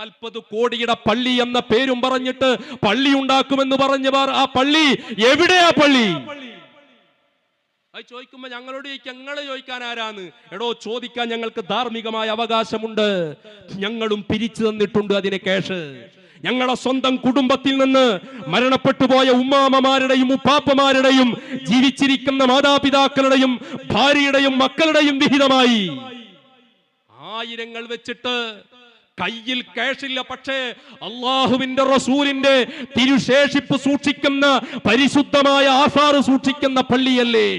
നാൽപ്പത് കോടിയുടെ പള്ളി എന്ന പേരും പറഞ്ഞിട്ട് പള്ളി ഉണ്ടാക്കുമെന്ന് പറഞ്ഞവർ ആ പള്ളി എവിടെയാ പള്ളി? അത് ചോദിക്കുമ്പോ ഞങ്ങളോട് ഞങ്ങൾ ചോദിക്കാൻ ആരാന്ന്? എടോ ചോദിക്കാൻ ഞങ്ങൾക്ക് ധാർമ്മികമായ അവകാശമുണ്ട്. ഞങ്ങളും പിരിച്ചു തന്നിട്ടുണ്ട് അതിനെ കേഷ് ഞങ്ങളെ സ്വന്തം കുടുംബത്തിൽ നിന്ന് മരണപ്പെട്ടു പോയ ഉമ്മാമമാരുടെയും ഉപ്പാപ്പമാരുടെയും ജീവിച്ചിരിക്കുന്ന മാതാപിതാക്കളുടെയും ഭാര്യയുടെയും മക്കളുടെയും വിഹിതമായി ആയിരങ്ങൾ വെച്ചിട്ട് കയ്യിൽ കേഷില്ല പക്ഷേ അള്ളാഹുവിന്റെ റസൂലിന്റെ തിരുശേഷിപ്പ് സൂക്ഷിക്കുന്ന പരിശുദ്ധമായ ആസാർ സൂക്ഷിക്കുന്ന പള്ളിയല്ലേ?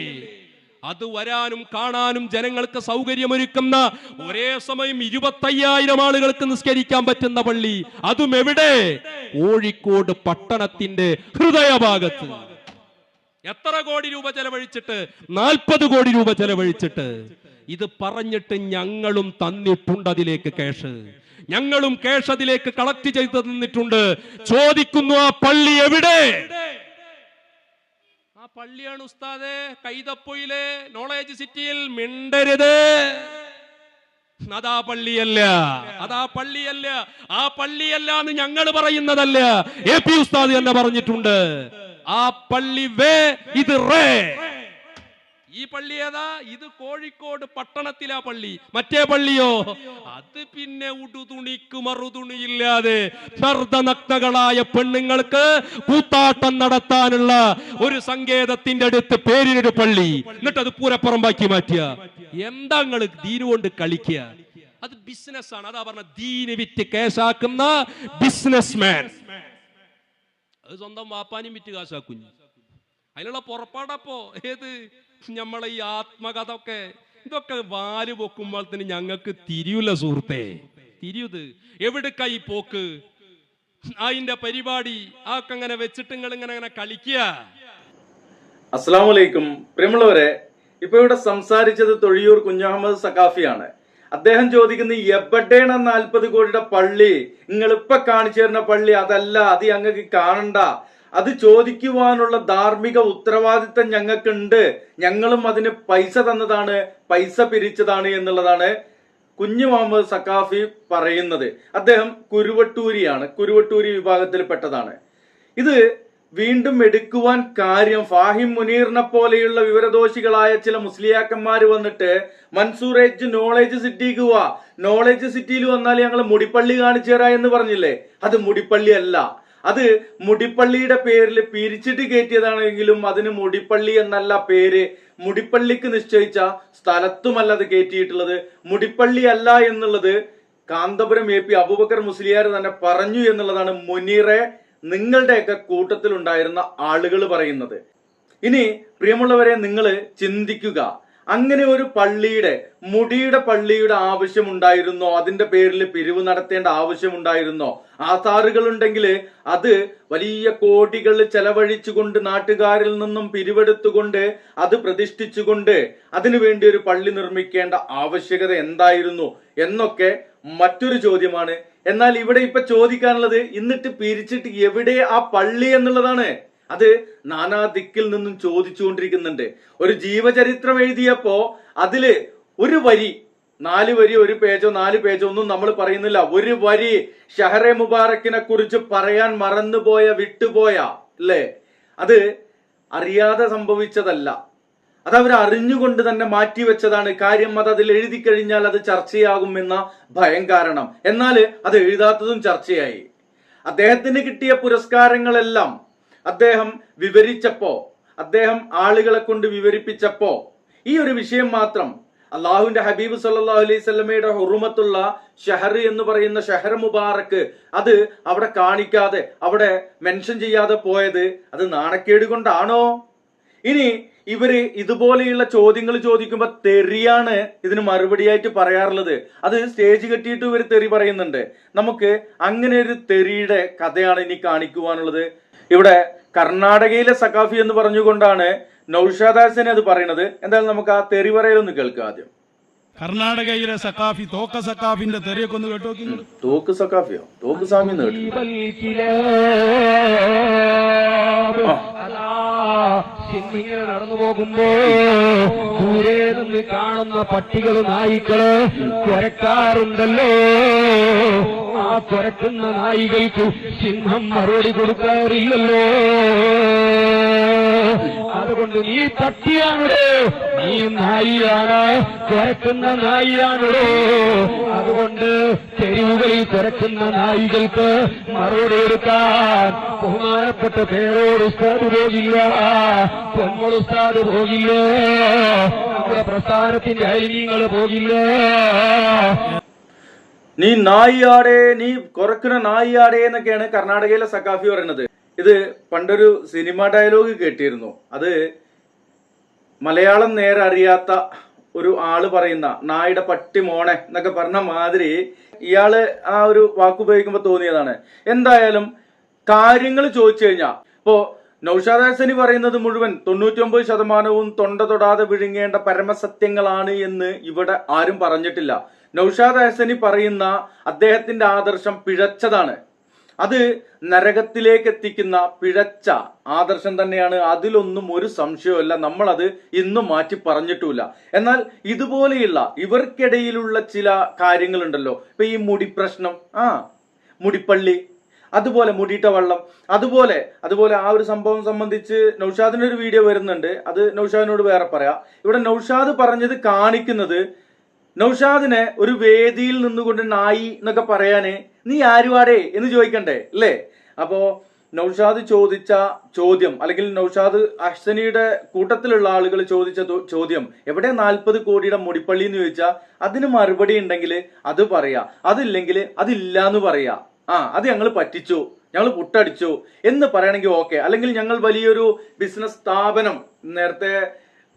അത് വരാനും കാണാനും ജനങ്ങൾക്ക് സൗകര്യമൊരുക്കുന്ന ഒരേ സമയം ഇരുപത്തയ്യായിരം ആളുകൾക്ക് നിസ്കരിക്കാൻ പറ്റുന്ന പള്ളി. അതും എവിടെ? കോഴിക്കോട് പട്ടണത്തിന്റെ ഹൃദയഭാഗത്ത്. എത്ര കോടി രൂപ ചെലവഴിച്ചിട്ട്? നാൽപ്പത് കോടി രൂപ ചെലവഴിച്ചിട്ട്. ഇത് പറഞ്ഞിട്ട് ഞങ്ങളും തന്നിട്ടുണ്ട് അതിലേക്ക് കേഷ് ഞങ്ങളും കേഷ് അതിലേക്ക് കളക്ട് ചെയ്ത് തന്നിട്ടുണ്ട്. ചോദിക്കുന്നു ആ പള്ളി എവിടെ? ആ പള്ളിയാണ് ഉസ്താദെ കൈതപ്പൊയിലെ നോളേജ് സിറ്റിയിൽ മിണ്ടരുത്. അതാ പള്ളിയല്ല. അതാ പള്ളിയല്ല. ആ പള്ളിയല്ല എന്ന് ഞങ്ങൾ പറയുന്നതല്ല. എ പി ഉസ്താദ് തന്നെ പറഞ്ഞിട്ടുണ്ട്. ആ പള്ളി വേ ഇത് റേ. ഈ പള്ളി ഏതാ? ഇത് കോഴിക്കോട് പട്ടണത്തിലാ പള്ളി. മറ്റേ പള്ളിയോ? അത് പിന്നെ ഉടുതുണിക്ക് മറുതുണിയില്ലാതെ നഗ്നകളായ പെണ്ണുങ്ങൾക്ക് കൂത്താട്ടം നടത്താനുള്ള ഒരു സങ്കേതത്തിന്റെ അടുത്ത് പേരിനൊരു പള്ളി. എന്നിട്ട് അത് പൂരപ്പുറമ്പാക്കി മാറ്റിയ. എന്താ നിങ്ങൾ ദീനു കൊണ്ട് കളിക്കുക അത് ബിസിനസ് ആണ് അതാ പറഞ്ഞ ദീന് വിറ്റ് കേസാക്കുന്ന ബിസിനസ് മാൻ അത് സ്വന്തം വാപ്പാനും വിറ്റ് കാശാക്കുഞ്ഞു അതിനുള്ള പുറപ്പാടപ്പോ ഏത്? നമ്മളെ ഈ ആത്മകഥ ഒക്കെ ഇതൊക്കെ വാൽ തന്നെ ഞങ്ങൾക്ക് തിരിയൂല സുഹൃത്തെ. തിരിയുത്. എവിടെ ഈ പോക്ക്? അതിന്റെ പരിപാടി ആക്കെ അങ്ങനെ വെച്ചിട്ട് നിങ്ങൾ ഇങ്ങനെ അങ്ങനെ കളിക്കുക അസ്സാമലൈക്കും പ്രിയമുള്ളവരെ ഇപ്പൊ ഇവിടെ സംസാരിച്ചത് തൊഴിയൂർ കുഞ്ഞഹമ്മദ് സക്കാഫിയാണ് അദ്ദേഹം ചോദിക്കുന്ന എവിടെയാണ് നാൽപ്പത് കോടിയുടെ പള്ളി? നിങ്ങൾ ഇപ്പൊ കാണിച്ചു തരുന്ന പള്ളി അതല്ല അത് ഞങ്ങൾക്ക് കാണണ്ട. അത് ചോദിക്കുവാനുള്ള ധാർമ്മിക ഉത്തരവാദിത്തം ഞങ്ങൾക്കുണ്ട്. ഞങ്ങളും അതിന് പൈസ തന്നതാണ് പൈസ പിരിച്ചതാണ് എന്നുള്ളതാണ് കുഞ്ഞു മുഹമ്മദ് സക്കാഫി പറയുന്നത്. അദ്ദേഹം കുരുവട്ടൂരിയാണ് കുരുവട്ടൂരി വിഭാഗത്തിൽപ്പെട്ടതാണ്. ഇത് വീണ്ടും എടുക്കുവാൻ കാര്യം ഫാഹിം മുനീറിനെ പോലെയുള്ള വിവരദോഷികളായ ചില മുസ്ലിയാക്കന്മാർ വന്നിട്ട് മൻസൂർ ഏജ് നോളേജ് സിറ്റിക്ക് പോവാ നോളേജ് സിറ്റിയിൽ വന്നാൽ ഞങ്ങൾ മുടിപ്പള്ളി കാണിച്ചു തരാ എന്ന് പറഞ്ഞില്ലേ? അത് മുടിപ്പള്ളി അല്ല അത് മുടിപ്പള്ളിയുടെ പേരിൽ പിരിച്ചിട്ട് കയറ്റിയതാണെങ്കിലും അതിന് മുടിപ്പള്ളി എന്നല്ല പേര്. മുടിപ്പള്ളിക്ക് നിശ്ചയിച്ച സ്ഥലത്തുമല്ല അത് കയറ്റിയിട്ടുള്ളത്. മുടിപ്പള്ളി അല്ല എന്നുള്ളത് കാന്തപുരം എ പി അബൂബക്കർ മുസ്ലിയാർ തന്നെ പറഞ്ഞു എന്നുള്ളതാണ് മുനീറെ നിങ്ങളുടെയൊക്കെ കൂട്ടത്തിലുണ്ടായിരുന്ന ആളുകൾ പറയുന്നത്. ഇനി പ്രിയമുള്ളവരെ നിങ്ങൾ ചിന്തിക്കുക. അങ്ങനെ ഒരു പള്ളിയുടെ മുടിയുടെ പള്ളിയുടെ ആവശ്യമുണ്ടായിരുന്നോ? അതിന്റെ പേരിൽ പിരിവ് നടത്തേണ്ട ആവശ്യമുണ്ടായിരുന്നോ? ആധാറുകൾ ഉണ്ടെങ്കിൽ അത് വലിയ കോടികൾ ചെലവഴിച്ചുകൊണ്ട് നാട്ടുകാരിൽ നിന്നും പിരിവെടുത്തുകൊണ്ട് അത് പ്രതിഷ്ഠിച്ചുകൊണ്ട് അതിനുവേണ്ടി ഒരു പള്ളി നിർമ്മിക്കേണ്ട ആവശ്യകത എന്തായിരുന്നു എന്നൊക്കെ മറ്റൊരു ചോദ്യമാണ്. എന്നാൽ ഇവിടെ ഇപ്പൊ ചോദിക്കാനുള്ളത് എന്നിട്ട് പിരിച്ചിട്ട് എവിടെ ആ പള്ളി എന്നുള്ളതാണ്? അത് നാനാ ദിക്കിൽ നിന്നും ചോദിച്ചുകൊണ്ടിരിക്കുന്നുണ്ട്. ഒരു ജീവചരിത്രം എഴുതിയപ്പോ അതിൽ ഒരു വരി നാല് വരി ഒരു പേജോ നാല് പേജോ ഒന്നും നമ്മൾ പറയുന്നില്ല. ഒരു വരി ഷഹറെ മുബാറക്കിനെ കുറിച്ച് പറയാൻ മറന്നുപോയ വിട്ടുപോയ അല്ലേ? അത് അറിയാതെ സംഭവിച്ചതല്ല. അത് അവർ അറിഞ്ഞുകൊണ്ട് തന്നെ മാറ്റിവെച്ചതാണ് കാര്യം അത് അതിൽ എഴുതി കഴിഞ്ഞാൽ അത് ചർച്ചയാകും എന്ന ഭയം കാരണം. എന്നാൽ അത് എഴുതാത്തതും ചർച്ചയായി. അദ്ദേഹത്തിന് കിട്ടിയ പുരസ്കാരങ്ങളെല്ലാം അദ്ദേഹം വിവരിച്ചപ്പോ അദ്ദേഹം ആളുകളെ കൊണ്ട് വിവരിപ്പിച്ചപ്പോ ഈ ഒരു വിഷയം മാത്രം അള്ളാഹുവിന്റെ ഹബീബ് സല്ലാഹു അലൈഹി സ്വലമയുടെ ഹുറുമത്തുള്ള ഷെഹർ എന്ന് പറയുന്ന ഷെഹർ മുബാറക്ക് അത് അവിടെ കാണിക്കാതെ അവിടെ മെൻഷൻ ചെയ്യാതെ പോയത് അത് നാണക്കേട് കൊണ്ടാണോ? ഇനി ഇവർ ഇതുപോലെയുള്ള ചോദ്യങ്ങൾ ചോദിക്കുമ്പോ തെറിയാണ് ഇതിന് മറുപടിയായിട്ട് പറയാറുള്ളത്. അത് സ്റ്റേജ് കെട്ടിയിട്ട് ഇവർ തെറി പറയുന്നുണ്ട്. നമുക്ക് അങ്ങനെ ഒരു തെറിയുടെ കഥയാണ് ഇനി കാണിക്കുവാനുള്ളത്. ഇവിടെ കർണാടകയിലെ സഖാഫി എന്ന് പറഞ്ഞുകൊണ്ടാണ് നൌഷാദാസിനെ അത് പറയുന്നത്. എന്തായാലും നമുക്ക് ആ തെറി പറയലൊന്ന് കേൾക്കാം ആദ്യം. കർണാടകയിലെ സഖാഫി തോക്ക സഖാഫിന്റെ തെറിയൊക്കെ ഒന്ന് കേട്ടോ തോക്ക് സഖാഫിയോ? തോക്ക് സ്വാമി എന്ന് ഇങ്ങനെ നടന്നു പോകുമ്പോ ദൂരെ നിന്ന് കാണുന്ന പട്ടികൾ നായ്ക്കൾ കുരക്കാറുണ്ടല്ലോ ആ കുരക്കുന്ന നായികൾക്ക് സിംഹം മറുപടി കൊടുക്കാറില്ലല്ലോ. അതുകൊണ്ട് നീ പട്ടിയാണോ നീ നായിയാണ് തുറക്കുന്ന നായിയാണോ അതുകൊണ്ട് തെരുവുകളിൽ കുരക്കുന്ന നായികൾക്ക് മറുപടി എടുക്കാൻ ബഹുമാനപ്പെട്ട പേരോട് ഉസ്താദ് പോകില്ല. പൊന്മോൾ ഉസ്താദ് പോകില്ല. നമ്മുടെ പ്രസ്ഥാനത്തിന്റെ അരിമീങ്ങൾ പോകില്ല. നീ നായിയാടേ നീ കുറക്കുന്ന നായിയാടേ എന്നൊക്കെയാണ് കർണാടകയിലെ സക്കാഫി പറയുന്നത്. ഇത് പണ്ടൊരു സിനിമ ഡയലോഗ് കേട്ടിരുന്നു. അത് മലയാളം നേരെ അറിയാത്ത ഒരു ആൾ പറയുന്ന നായുടെ പട്ടി മോണെ എന്നൊക്കെ പറഞ്ഞ മാതിരി ഇയാൾ ആ ഒരു വാക്ക് ഉപയോഗിക്കുമ്പോൾ തോന്നിയതാണ്. എന്തായാലും കാര്യങ്ങൾ ചോദിച്ചു കഴിഞ്ഞാൽ ഇപ്പോ നൌഷാദ് ഹസനി പറയുന്നത് മുഴുവൻ തൊണ്ണൂറ്റൊമ്പത് ശതമാനവും തൊണ്ട തൊടാതെ വിഴുങ്ങേണ്ട പരമസത്യങ്ങളാണ് എന്ന് ഇവിടെ ആരും പറഞ്ഞിട്ടില്ല. നൌഷാദ് ഹസനി പറയുന്ന അദ്ദേഹത്തിന്റെ ആദർശം പിഴച്ചതാണ്. അത് നരകത്തിലേക്ക് എത്തിക്കുന്ന പിഴച്ച ആദർശം തന്നെയാണ്. അതിലൊന്നും ഒരു സംശയവുമല്ല. നമ്മളത് ഇന്നും മാറ്റി പറഞ്ഞിട്ടുമില്ല. എന്നാൽ ഇതുപോലെയുള്ള ഇവർക്കിടയിലുള്ള ചില കാര്യങ്ങളുണ്ടല്ലോ. ഇപ്പൊ ഈ മുടി പ്രശ്നം ആ മുടിപ്പള്ളി അതുപോലെ മുടിയിട്ട വള്ളം അതുപോലെ അതുപോലെ ആ ഒരു സംഭവം സംബന്ധിച്ച് നൌഷാദിന്റെ ഒരു വീഡിയോ വരുന്നുണ്ട്. അത് നൌഷാദിനോട് വേറെ പറയാം. ഇവിടെ നൌഷാദ് പറഞ്ഞത് കാണിക്കുന്നത് നൌഷാദിനെ ഒരു വേദിയിൽ നിന്നുകൊണ്ട് നായി എന്നൊക്കെ പറയാന് നീ ആരുവാടേ എന്ന് ചോദിക്കണ്ടേ അല്ലേ? അപ്പോ നൗഷാദ് ചോദിച്ച ചോദ്യം അല്ലെങ്കിൽ നൌഷാദ് അഹ്സനിയുടെ കൂട്ടത്തിലുള്ള ആളുകൾ ചോദിച്ച ചോദ്യം എവിടെ നാൽപ്പത് കോടിയുടെ മുടിപ്പള്ളി എന്ന് ചോദിച്ചാൽ അതിന് മറുപടി ഉണ്ടെങ്കിൽ അത് പറയാ അതില്ലെങ്കിൽ അതില്ല എന്ന് പറയാ. ആ അത് ഞങ്ങൾ പറ്റിച്ചു ഞങ്ങൾ പുട്ടടിച്ചു എന്ന് പറയണമെങ്കിൽ ഓക്കെ. അല്ലെങ്കിൽ ഞങ്ങൾ വലിയൊരു ബിസിനസ് സ്ഥാപനം നേരത്തെ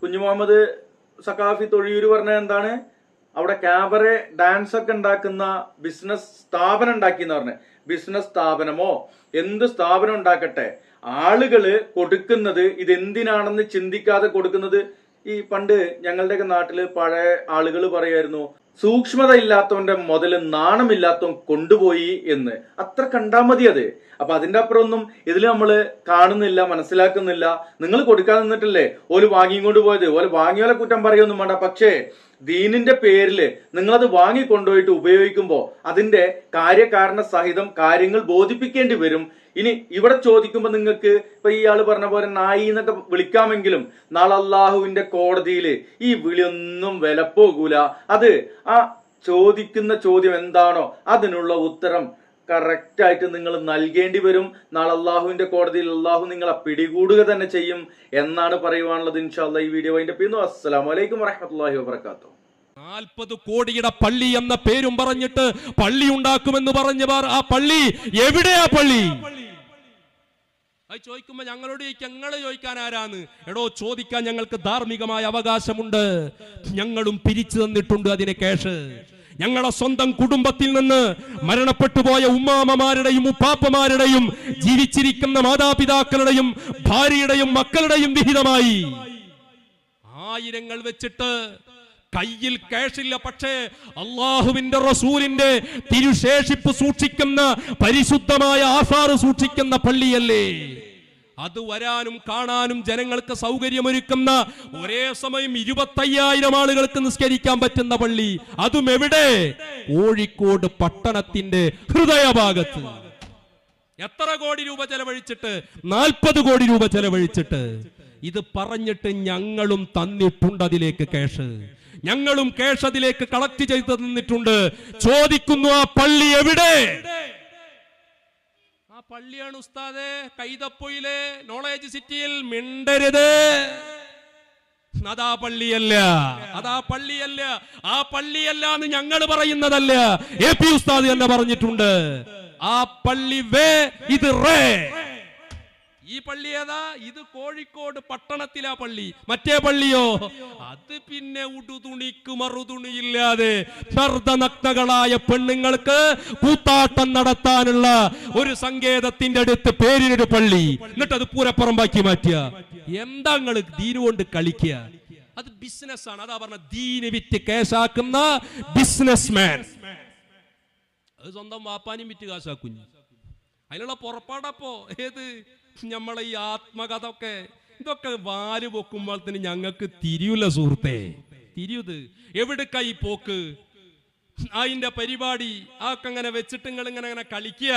കുഞ്ഞു മുഹമ്മദ് സക്കാഫി തൊഴിയൂര് പറഞ്ഞ എന്താണ്? അവിടെ ക്യാബറെ ഡാൻസ് ഒക്കെ ഉണ്ടാക്കുന്ന ബിസിനസ് സ്ഥാപനം ഉണ്ടാക്കി എന്ന് പറഞ്ഞത് ബിസിനസ് സ്ഥാപനമോ? എന്ത് സ്ഥാപനം ഉണ്ടാക്കട്ടെ? ആളുകൾ കൊടുക്കുന്നത് ഇതെന്തിനാണെന്ന് ചിന്തിക്കാതെ കൊടുക്കുന്നത്? ഈ പണ്ട് ഞങ്ങളുടെയൊക്കെ നാട്ടിൽ പഴയ ആളുകൾ പറയായിരുന്നു സൂക്ഷ്മത ഇല്ലാത്തവന്റെ മുതൽ നാണമില്ലാത്തവൻ കൊണ്ടുപോയി എന്ന്. അത്ര കണ്ടാ മതി അത്. അപ്പൊ അതിന്റെ അപ്പുറം ഒന്നും ഇതിൽ നമ്മൾ കാണുന്നില്ല മനസ്സിലാക്കുന്നില്ല. നിങ്ങൾ കൊടുക്കാതെ നിന്നിട്ടില്ലേ ഓൽ വാങ്ങിക്കൊണ്ട് പോയത്? ഓൽ വാങ്ങിയോലെ കുറ്റം പറയൊന്നും വേണ്ട. പക്ഷേ ദീനിന്റെ പേരിൽ നിങ്ങളത് വാങ്ങിക്കൊണ്ടുപോയിട്ട് ഉപയോഗിക്കുമ്പോൾ അതിന്റെ കാര്യകാരണ സഹിതം കാര്യങ്ങൾ ബോധിപ്പിക്കേണ്ടി വരും. ഇനി ഇവിടെ ചോദിക്കുമ്പോൾ നിങ്ങൾക്ക് ഇപ്പൊ ഇയാൾ പറഞ്ഞ പോലെ നായി എന്നൊക്കെ വിളിക്കാമെങ്കിലും നാളെ അള്ളാഹുവിന്റെ കോടതിയിൽ ഈ വിളിയൊന്നും വിലപ്പോകൂല. അത് ആ ചോദിക്കുന്ന ചോദ്യം എന്താണോ അതിനുള്ള ഉത്തരം കറക്റ്റ് ആയിട്ട് നിങ്ങൾ നൽകേണ്ടി വരും. നാളെ അള്ളാഹുവിന്റെ കോടതിയിൽ അള്ളാഹു നിങ്ങളെ പിടികൂടുക തന്നെ ചെയ്യും എന്നാണ് പറയുവാനുള്ളത്. ഇൻഷാല്ല ഈ വീഡിയോ അതിന്റെ പിന്നു അസ്സലാം വലൈക്കും വറഹമത്തല്ലാഹി വാത്തു നാൽപ്പത് കോടിയുടെ പള്ളി എന്ന പേരും പറഞ്ഞിട്ട് പള്ളി ഉണ്ടാക്കുമെന്ന് പറഞ്ഞവർ ആ പള്ളി എവിടെയാ പള്ളി? അത് ചോദിക്കുമ്പോ ഞങ്ങളോട് ഞങ്ങൾ ചോദിക്കാൻ ആരാന്ന്? എടോ ചോദിക്കാൻ ഞങ്ങൾക്ക് ധാർമ്മികമായ അവകാശമുണ്ട്. ഞങ്ങളും പിരിച്ചു തന്നിട്ടുണ്ട് അതിന് കേഷ് ഞങ്ങളുടെ സ്വന്തം കുടുംബത്തിൽ നിന്ന് മരണപ്പെട്ടു പോയ ഉമ്മാമമാരുടെയും ഉപ്പാപ്പമാരുടെയും ജീവിച്ചിരിക്കുന്ന മാതാപിതാക്കളുടെയും ഭാര്യയുടെയും മക്കളുടെയും വിഹിതമായി. ആയിരങ്ങൾ വെച്ചിട്ട് കയ്യിൽ കാശില്ല പക്ഷേ അള്ളാഹുവിന്റെ റസൂലിന്റെ തിരുശേഷിപ്പ് സൂക്ഷിക്കുന്ന പരിശുദ്ധമായ ആസാറ് സൂക്ഷിക്കുന്ന പള്ളിയല്ലേ? അത് വരാനും കാണാനും ജനങ്ങൾക്ക് സൗകര്യമൊരുക്കുന്ന ഒരേ സമയം ഇരുപത്തയ്യായിരം ആളുകൾക്ക് നിസ്കരിക്കാൻ പറ്റുന്ന പള്ളി. അതും എവിടെ? കോഴിക്കോട് പട്ടണത്തിന്റെ ഹൃദയഭാഗത്ത്. എത്ര കോടി രൂപ ചെലവഴിച്ചിട്ട്? നാൽപ്പത് കോടി രൂപ ചെലവഴിച്ചിട്ട്. ഇത് പറഞ്ഞിട്ട് ഞങ്ങളും തന്നിട്ടുണ്ട് അതിലേക്ക് കേഷ് ഞങ്ങളും കേഷ് അതിലേക്ക് കളക്ട് ചെയ്ത് തന്നിട്ടുണ്ട്. ചോദിക്കുന്നു ആ പള്ളി എവിടെ? ആ പള്ളിയാണ് ഉസ്താദെ കൈതപ്പൊയിലെ നോളേജ് സിറ്റിയിൽ മിണ്ടരുത്. അതാ പള്ളിയല്ല അതാ പള്ളിയല്ല ആ പള്ളിയല്ല എന്ന് ഞങ്ങൾ പറയുന്നതല്ല. എ പി ഉസ്താദ് തന്നെ പറഞ്ഞിട്ടുണ്ട്. ആ പള്ളി വേ ഇത് റേ. ഈ പള്ളി ഏതാ? ഇത് കോഴിക്കോട് പട്ടണത്തിലാ പള്ളി. മറ്റേ പള്ളിയോ? അത് പിന്നെ ഉടുതുണിക്ക് മറുതുണിയില്ലാതെ ശർദ്ദനഗ്നകളായ പെണ്ണുങ്ങൾക്ക് കൂത്താട്ടം നടത്താനുള്ള ഒരു സങ്കേതത്തിന്റെ അടുത്ത് പേരിനൊരു പള്ളി. എന്നിട്ട് അത് പൂരപ്പുറമ്പാക്കി മാറ്റുക എന്താ നിങ്ങൾ ദീനുകൊണ്ട് കളിക്കുക അത് ബിസിനസ് ആണ് അതാ പറഞ്ഞ ദീന് വിറ്റ് കേസാക്കുന്ന ബിസിനസ് മാൻ അത് സ്വന്തം വാപ്പാനും വിറ്റ് കാശാക്കുഞ്ഞു. അതിനുള്ള പുറപ്പാടപ്പോ ഏത്? നമ്മളെ ഈ ആത്മകഥ ഒക്കെ ഇതൊക്കെ വാൽ തന്നെ ഞങ്ങൾക്ക് തിരിയൂല സുഹൃത്തെ. തിരിയുത്? എവിടെ ഈ പോക്ക്? അതിന്റെ പരിപാടി ആക്കെ അങ്ങനെ വെച്ചിട്ട് നിങ്ങൾ ഇങ്ങനെ അങ്ങനെ കളിക്കുക